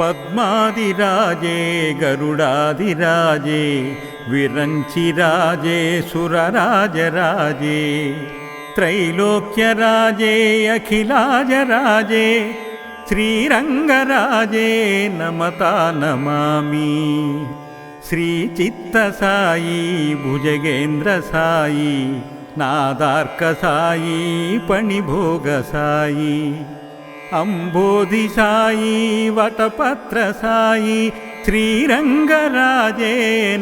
पद्मादिराजे गरुडादिराजे विरञ्चिराजे सुरराजराजे त्रैलोक्यराजे अखिलाजराजे श्रीरङ्गराजे नमता नमामि। श्रीचित्तसायी भुजगेन्द्रसायी नादार्कसायी पणिभोगसायी अम्बोधिसायी वटपत्रसायी श्रीरङ्गराजे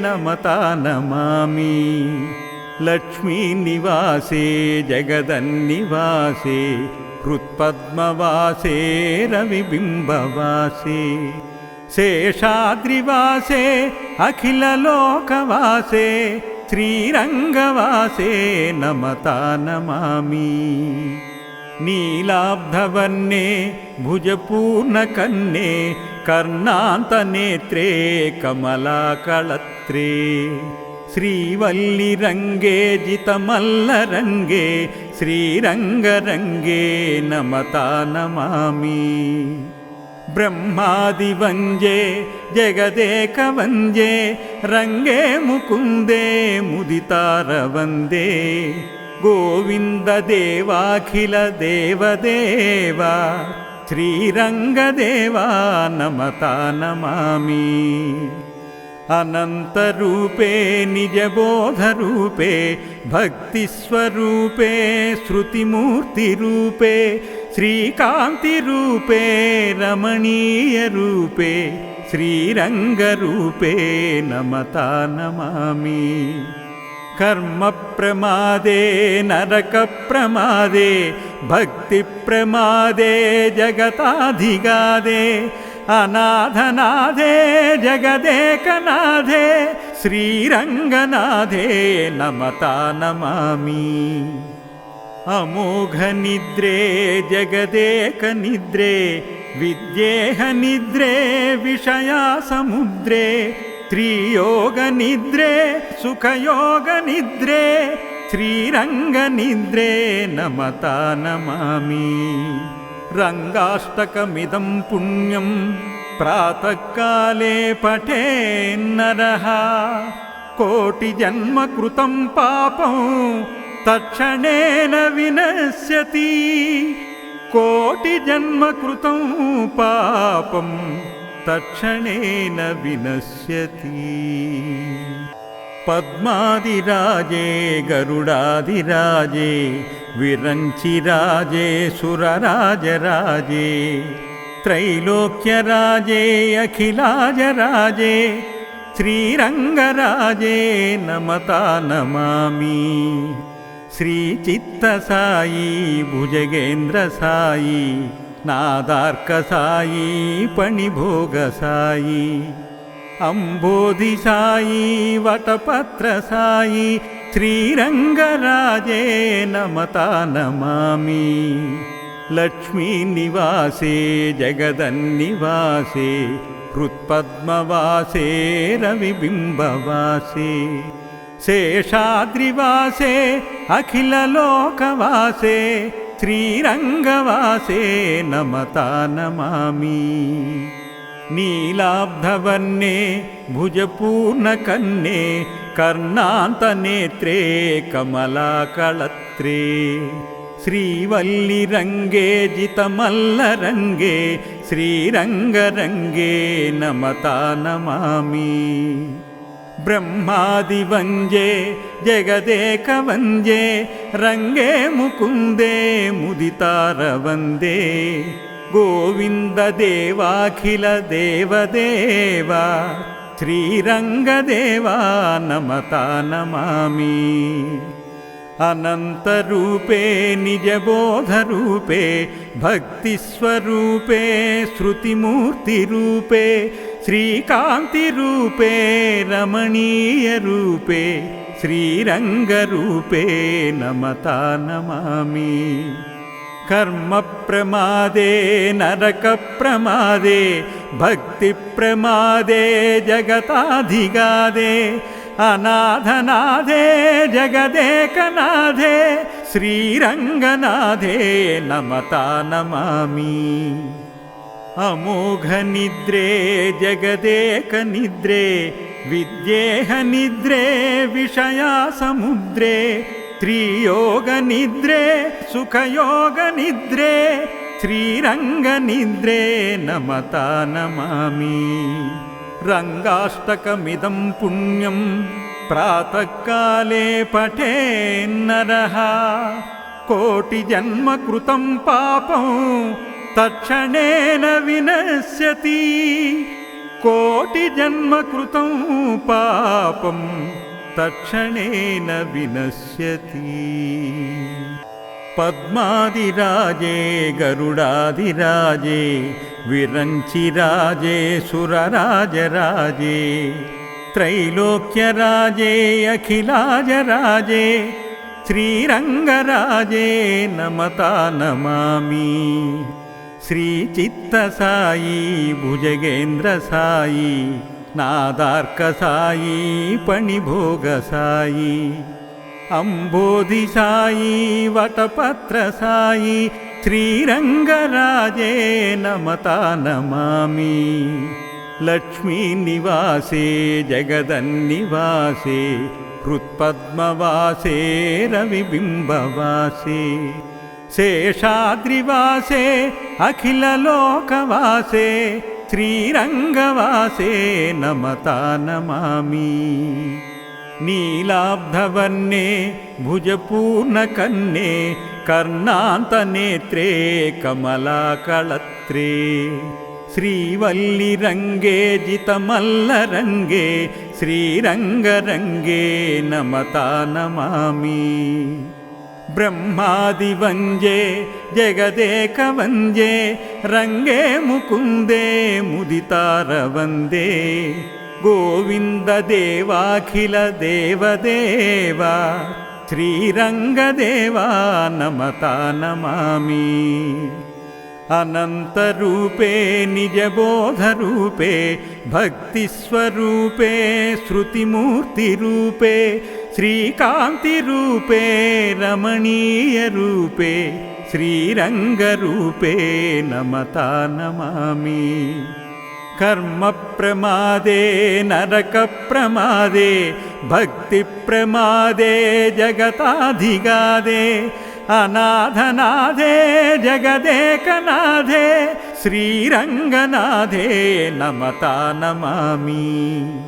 नमता नमामि। लक्ष्मीनिवासे जगदन्निवासे हृत्पद्मवासे रविबिम्बवासे शेषाद्रिवासे अखिललोकवासे श्रीरङ्गवासे नमता नमामि नीलाब्धवर्णे भुजपूर्णकन्ने कर्णान्तनेत्रे कमलाकळत्रे श्रीवल्लिरङ्गे जितमल्लरङ्गे श्रीरङ्गरङ्गे नमता नमामि ब्रह्मादिवञ्जे जगदेकवञ्जे रङ्गे मुकुन्दे मुदितारवन्दे गोविन्ददेवाखिलदेवदेव श्रीरङ्गदेवा नमता नमामि अनन्तरूपे निजबोधरूपे भक्तिस्वरूपे श्रुतिमूर्तिरूपे श्रीकान्तिरूपे रमणीयरूपे श्रीरङ्गरूपे नमता नमामि कर्मप्रमादे नरकप्रमादे भक्तिप्रमादे जगताधिगादे अनाथनादे जगदेकनाथे श्रीरङ्गनाथे नमता नमामि। अमोघनिद्रे जगदेकनिद्रे विद्येहनिद्रे विषयासमुद्रे त्रियोगनिद्रे सुखयोगनिद्रे श्रीरङ्गनिद्रे नमता नमामि रङ्गाष्टकमिदं पुण्यं प्रातःकाले पठेन्नरः कोटिजन्मकृतं पापं तत्क्षणेन विनश्यति कोटिजन्मकृतं पापं तत्क्षणेन विनश्यति। पद्मादिराजे गरुडादिराजे विरञ्चिराजे सुरराजराजे त्रैलोक्यराजे अखिलाजराजे श्रीरङ्गराजे नमता नमामि। श्रीचित्तसायी भुजगेन्द्रसायी नादार्कसायी पणिभोगसायी अम्बोधिसायी वटपत्रसायी श्रीरङ्गराजे नमता नमामि। लक्ष्मीनिवासे जगदन्निवासे हृत्पद्मवासे रविबिम्बवासे शेषाद्रिवासे अखिललोकवासे श्रीरङ्गवासे नमता नमामि नीलाब्धवर्णे भुजपूर्णकन्ने कर्णान्तनेत्रे कमलाकळत्रे श्रीवल्लिरङ्गे जितमल्लरङ्गे श्रीरङ्गरङ्गे नमता नमामि ब्रह्मादिवञ्जे जगदेकवञ्जे रङ्गे मुकुन्दे मुदितारवन्दे गोविन्ददेवाखिलदेवदेव श्रीरङ्गदेवा नमता नमामि। अनन्तरूपे निजबोधरूपे भक्तिस्वरूपे श्रुतिमूर्तिरूपे श्रीकान्तिरूपे रमणीयरूपे श्रीरङ्गरूपे नमता नमामि। कर्मप्रमादे नरकप्रमादे भक्तिप्रमादे जगताधिगादे अनाथनाथे जगदेकनाथे श्रीरङ्गनाथे नमता नमामि अमोघनिद्रे जगदेकनिद्रे विदेहनिद्रे विषयासमुद्रे त्रियोगनिद्रे सुखयोगनिद्रे श्रीरङ्गनिद्रे नमता नमामि। रङ्गाष्टकमिदं पुण्यं प्रातःकाले पठेन्नरः। कोटिजन्म कृतं पापम् तत्क्षणेन विनश्यति। कोटिजन्मकृतं पापं तत्क्षणेन विनश्यति। पद्मादिराजे गरुडादिराजे विरञ्चिराजे सुरराजराजे त्रैलोक्यराजे अखिलाजराजे श्रीरङ्गराजे नमता नमामि। श्रीचित्तसाई भुजगेन्द्रसाई नादार्कसाई पणिभोगसाई अम्बोधिसाई वटपत्रसाई श्रीरङ्गराजे नमता नमामि लक्ष्मीनिवासे जगदन्निवासे हृत्पद्मवासे रविबिम्बवासे శేషాద్రివాసే అఖిలలోకవాసే శ్రీరంగవాసే నమతా నమామి నీలాబ్ధవర్ణే భుజపూర్ణకన్నే कर्णान्तनेत्रे कमलाकळत्रे श्रीवल्लिरङ्गे जितमल्लरङ्गे श्रीरङ्गरङ्गे नमता नमामि ब्रह्मादिवन्दे जगदेकवन्दे रङ्गे मुकुन्दे मुदितारवन्दे गोविन्ददेवाखिलदेवदेव श्रीरङ्गदेवा नमता नमामि। अनन्तरूपे निजबोधरूपे भक्तिस्वरूपे श्रुतिमूर्तिरूपे श्रीकान्तिरूपे रमणीयरूपे श्रीरङ्गरूपे नमता नमामि। कर्मप्रमादे नरकप्रमादे भक्तिप्रमादे जगताधिगादे अनाथनादे जगदेकनाथे श्रीरङ्गनाथे नमता नमामि।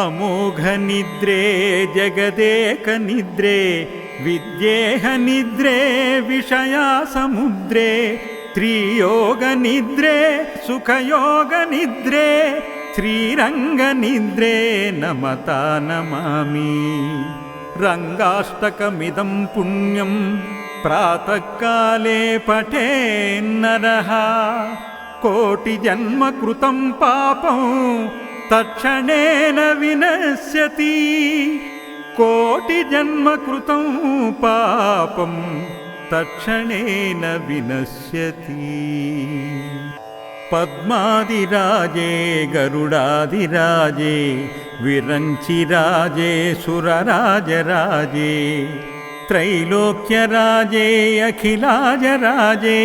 अमोघनिद्रे जगदेकनिद्रे विदेहनिद्रे विषयासमुद्रे त्रियोगनिद्रे सुखयोगनिद्रे श्रीरङ्गनिद्रे नमता नमामि। रङ्गाष्टकमिदं पुण्यं प्रातःकाले पठेन्नरः। कोटिजन्म कृतं पापौ तत्क्षणेन विनश्यति। कोटिजन्मकृतं पापं तत्क्षणेन विनश्यति। पद्मादिराजे गरुडादिराजे विरञ्चिराजे सुरराजराजे त्रैलोक्यराजे अखिलाजराजे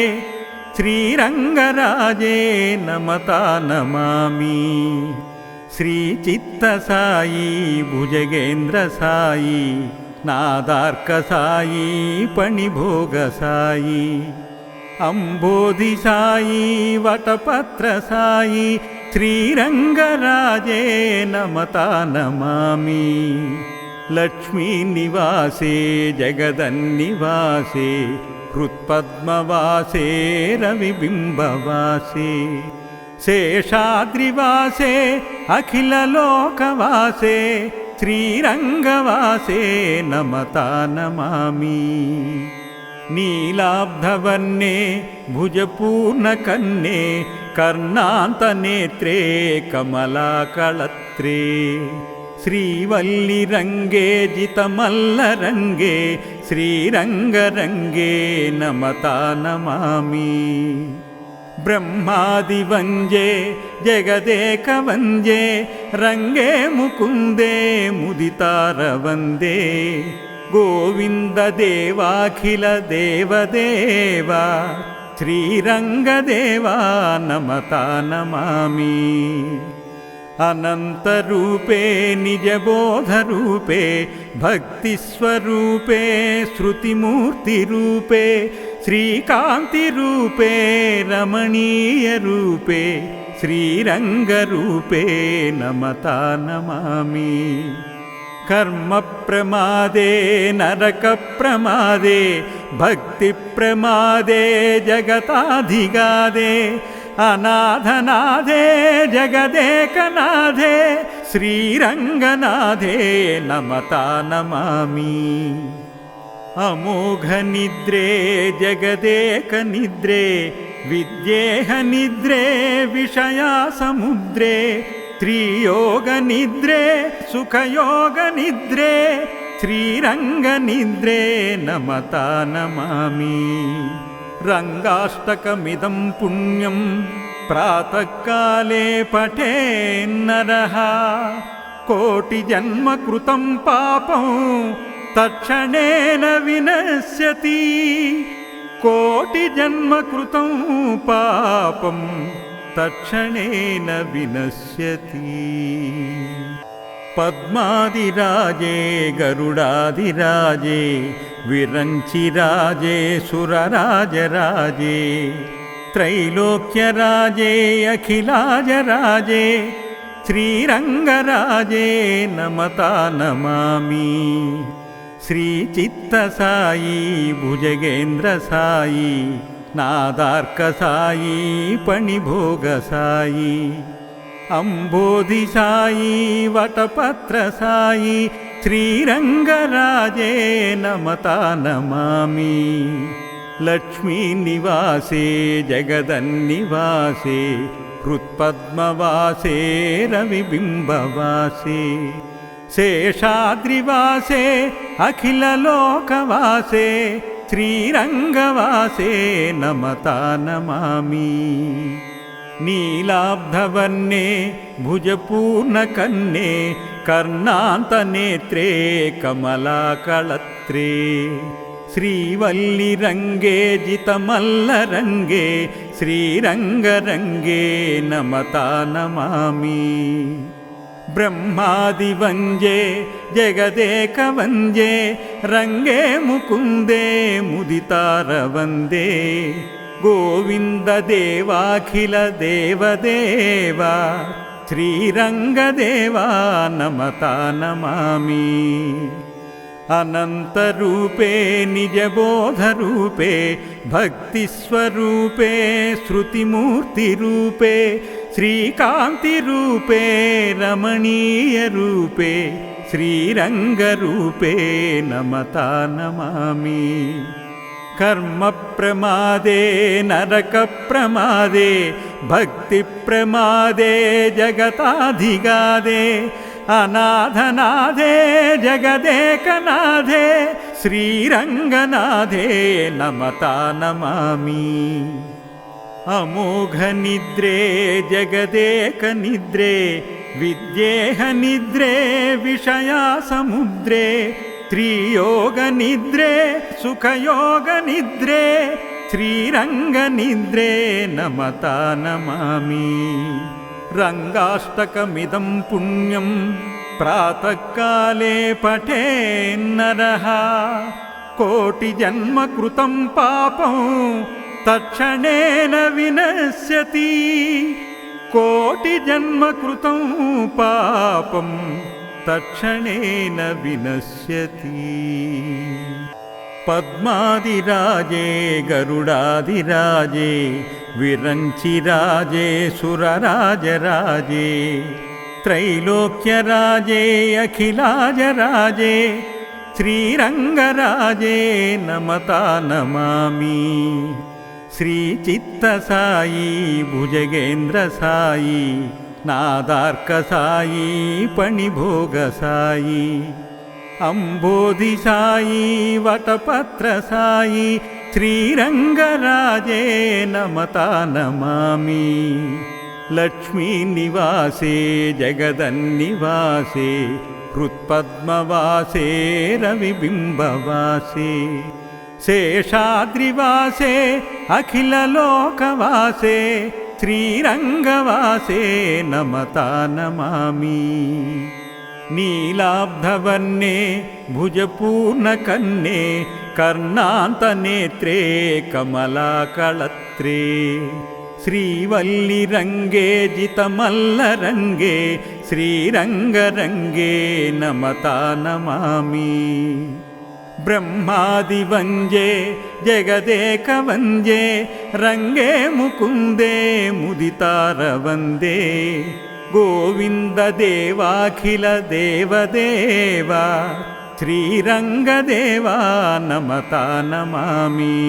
श्रीरङ्गराजे नमता नमामि। श्रीचित्तसाई भुजगेन्द्रसाई नादार्कसाई पणिभोगसाई अम्बोधिसाई वटपत्रसाई श्रीरङ्गराजे नमता नमामि। लक्ष्मीनिवासे जगदन्निवासे हृत्पद्मवासे रविबिम्बवासे। శేషాద్రివాసే అఖిలలోకవాసే శ్రీరంగవాసే నమతా నమామి. నీలాబ్ధవర్ణే భుజపూర్ణకన్నే కర్ణాంతనేత్రే కమలాకళత్రే. శ్రీవల్లిరంగే జితమల్లరంగే శ్రీరంగరంగే నమతా నమామి. ब्रह्मादिवञ्जे जगदेकवञ्जे रङ्गे मुकुन्दे मुदितार वन्दे गोविन्ददेवाखिलदेवदेवा श्रीरङ्गदेवा नमता नमामि। अनन्तरूपे निजबोधरूपे भक्तिस्वरूपे श्रुतिमूर्तिरूपे श्रीकान्तिरूपे रमणीयरूपे श्रीरङ्गरूपे नमता नमामि। कर्मप्रमादे नरकप्रमादे भक्तिप्रमादे जगताधिगादे अनाथनादे जगदेकनाथे श्रीरङ्गनाथे नमता नमामि अमोघनिद्रे जगदेकनिद्रे विद्येहनिद्रे विषयासमुद्रे त्रियोगनिद्रे सुखयोगनिद्रे श्रीरङ्गनिद्रे नमता नमामि। रङ्गाष्टकमिदं पुण्यं प्रातःकाले पठेन्नरः। कोटिजन्मकृतं पापं तत्क्षणेन विनश्यति। कोटिजन्मकृतं पापं तत्क्षणेन विनश्यति। पद्मादिराजे गरुडादिराजे विरञ्चिराजे सुरराजराजे त्रैलोक्यराजे अखिलाजराजे श्रीरङ्गराजे नमता नमामि श्रीचित्तसायी भुजगेन्द्रसायी नादार्कसायी पणिभोगसायी अम्बोधिसायी वटपत्रसायी श्रीरङ्गराजे नमता नमामि। लक्ष्मीनिवासे जगदन्निवासे हृत्पद्मवासे रविबिम्बवासे शेषाद्रिवासे अखिललोकवासे श्रीरङ्गवासे नमता नमामि नीलाब्धवर्णे भुजपूर्णकन्ने कर्णान्तनेत्रे कमलाकळत्रे श्रीवल्लिरङ्गे जितमल्लरङ्गे श्रीरङ्गरङ्गे नमता नमामि ब्रह्मादिवञ्जे जगदेकवन्द्ये रङ्गे मुकुन्दे मुदितारवन्दे गोविन्ददेवाखिलदेवदेवा श्रीरङ्गदेवा नमता नमामि। अनन्तरूपे निजबोधरूपे भक्तिस्वरूपे श्रुतिमूर्तिरूपे श्रीकान्तिरूपे रमणीयरूपे श्रीरङ्गरूपे नमता नमामि। कर्मप्रमादे नरकप्रमादे भक्तिप्रमादे जगताधिगादे अनाथनाथे जगदेकनाथे श्रीरङ्गनाथे नमता नमामि अमोघनिद्रे जगदेकनिद्रे विद्येहनिद्रे विषयासमुद्रे त्रियोगनिद्रे सुखयोगनिद्रे श्रीरङ्गनिद्रे नमता नमामि। रङ्गाष्टकमिदं पुण्यं प्रातःकाले पठेन्नरः। कोटिजन्मकृतं पापं तत्क्षणेन विनश्यति। कोटिजन्मकृतं पापं तत्क्षणेन विनश्यति। पद्मादिराजे गरुडादिराजे विरञ्चिराजे सुरराजराजे त्रैलोक्यराजे अखिलाजराजे श्रीरङ्गराजे नमता नमामि श्रीचित्तसायी भुजगेन्द्रसायी नादार्कसायी पणिभोगसायी अम्बोधिसायी वटपत्रसायी श्रीरङ्गराजे नमता नमामि। लक्ष्मीनिवासे जगदन्निवासे हृत्पद्मवासे रविबिम्बवासे शेषाद्रिवासे अखिललोकवासे श्रीरङ्गवासे नमता नमामि नीलाब्धवर्णे भुजपूर्णकन्ने कर्णान्तनेत्रे कमलाकळत्रे श्रीवल्लिरङ्गे जितमल्लरङ्गे श्रीरङ्गरङ्गे नमता नमामि ब्रह्मादिवञ्जे जगदेकवञ्जे रङ्गे मुकुन्दे मुदितारवन्दे गोविन्ददेवाखिलदेवदेवा श्रीरङ्गदेवा नमता नमामि।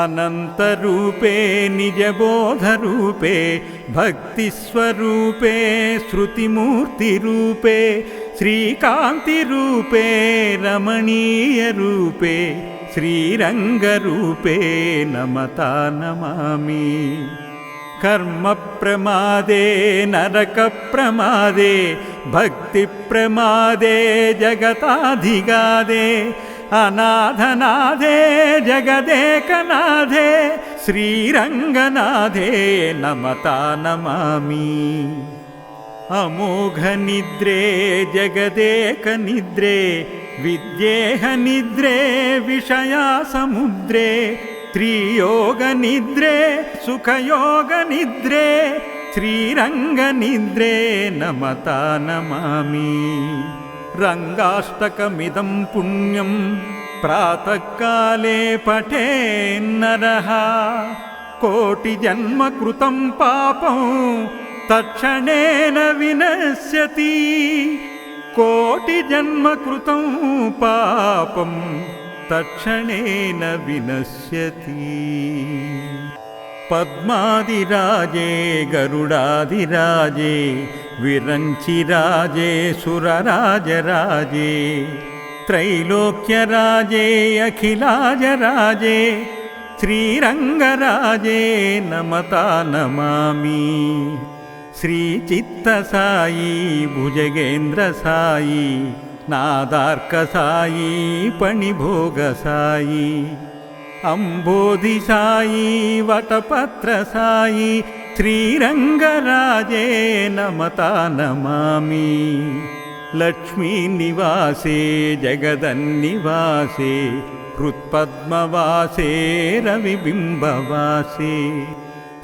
अनन्तरूपे निजबोधरूपे भक्तिस्वरूपे श्रुतिमूर्तिरूपे श्रीकान्तिरूपे रमणीयरूपे श्रीरङ्गरूपे नमता नमामि। कर्मप्रमादे नरकप्रमादे भक्तिप्रमादे जगताधिगादे अनाथनादे जगदेकनाथे श्रीरङ्गनाथे नमता नमामि अमोघनिद्रे जगदेकनिद्रे विद्येहनिद्रे विषयासमुद्रे त्रियोगनिद्रे सुखयोगनिद्रे श्रीरङ्गनिद्रे नमता नमामि। रङ्गाष्टकमिदं पुण्यं प्रातःकाले पठेन्नरः कोटिजन्मकृतं पापं तत्क्षणेन विनश्यति। कोटिजन्मकृतं पापम् तत्क्षणेन विनश्यति। पद्मादिराजे गरुडादिराजे विरञ्चिराजे सुरराजराजे त्रैलोक्यराजे अखिलाजराजे श्रीरङ्गराजे नमता नमामि श्रीचित्तसायी भुजगेन्द्रसायी नादार्कसायी पणिभोगसायी अम्बोधिसायी वटपत्रसायी श्रीरङ्गराजे नमता नमामि। लक्ष्मीनिवासे जगदन्निवासे हृत्पद्मवासे रविबिम्बवासे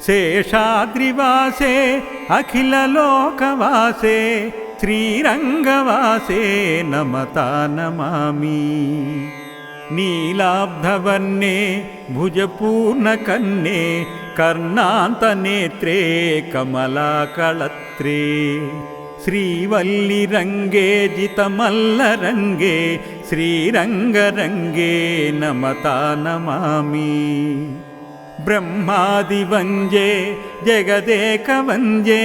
शेषाद्रिवासे अखिललोकवासे श्रीरङ्गवासे नमता नमामि नीलाब्धवर्णे भुजपूर्णकन्ने कर्णान्तनेत्रे कमलाकळत्रे श्रीवल्लिरङ्गे जितमल्लरङ्गे श्रीरङ्गरङ्गे नमता नमामि ब्रह्मादिवञ्जे जगदेकवञ्जे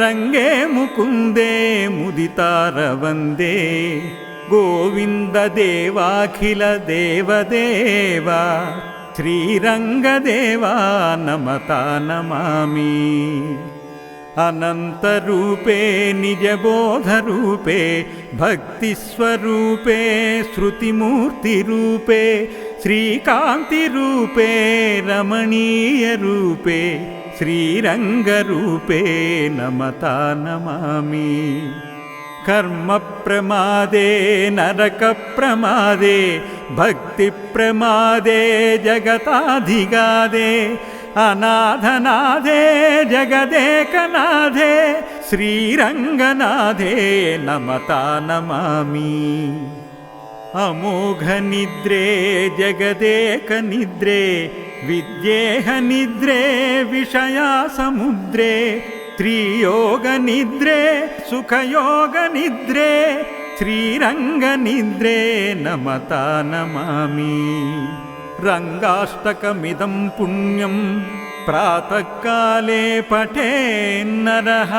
रङ्गे मुकुन्दे मुदितारवन्दे गोविन्ददेवाखिलदेवदेवा श्रीरङ्गदेवा नमता नमामि। अनन्तरूपे निजबोधरूपे भक्तिस्वरूपे श्रुतिमूर्तिरूपे श्रीकान्तिरूपे रमणीयरूपे श्रीरङ्गरूपे नमता नमामि। कर्मप्रमादे नरकप्रमादे भक्तिप्रमादे जगताधिगादे अनाथनाथे जगदेकनाथे श्रीरङ्गनाथे नमता नमामि अमोघनिद्रे जगदेकनिद्रे विद्येहनिद्रे विषयासमुद्रे त्रियोगनिद्रे सुखयोगनिद्रे श्रीरङ्गनिद्रे नमता नमामि। रङ्गाष्टकमिदं पुण्यं प्रातःकाले पठेन्नरः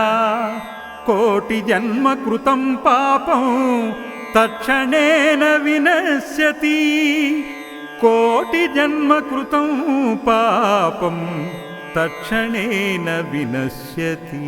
कोटिजन्मकृतं पापं तत्क्षणेन विनश्यति। कोटिजन्मकृतं पापं तत्क्षणेन विनश्यति